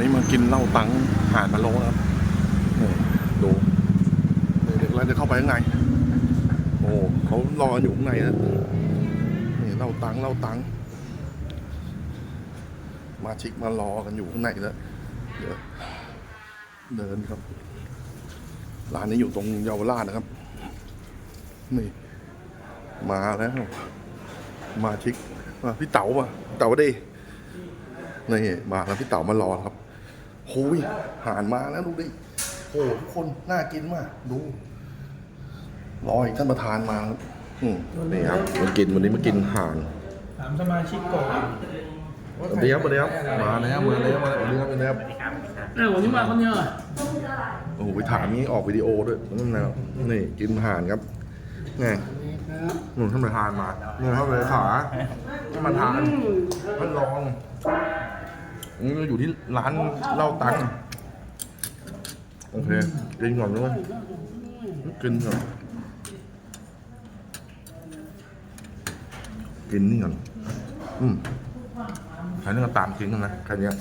นี่มากินเหล้าตังหาดมาโลครับนี่ดูเดี๋ยวเราจะเข้าไปข้างในโอ้เขารออยู่ข้างในนะนี่เหล้าตังเหล้าตังมาชิกมารอกันอยู่ข้างในแล้วเดี๋ยวเดินครับ ร้านนี้อยู่ตรงเยาวราชนะครับ นี่ มาแล้ว มาชิกมาพี่เต๋าป่ะเต๋าดินี่มาแล้วพี่เต๋ามารอครับ โอ้ยหานมาแล้วดูดิโอ้ทุกคนน่ากินมาก ดูรออีกท่านประธานมาครับอืมนี่ครับมากินวันนี้มากินห่านถามสมาชิกก่อนสวัสดีครับสวัสดีครับมาแล้วมาแล้วมาแล้วสวัสดีครับสวัสดีครับอ้าววันนี้มาคนเดียวเหรอโอ้โหไปถามนี้ออกวิดีโอด้วยนั่นแล้วนี่กินห่านครับไงหนุนท่านประธานมาเนี่ยครับเลยขาท่านประธานท่านรอง นี่เราอยู่ที่ร้านเหล้าตังโอเคกินก่อนด้วยกินก่อนกินนี่ก่อนอืมใครนี่ก็ตามกินกันนะใครเนี้ย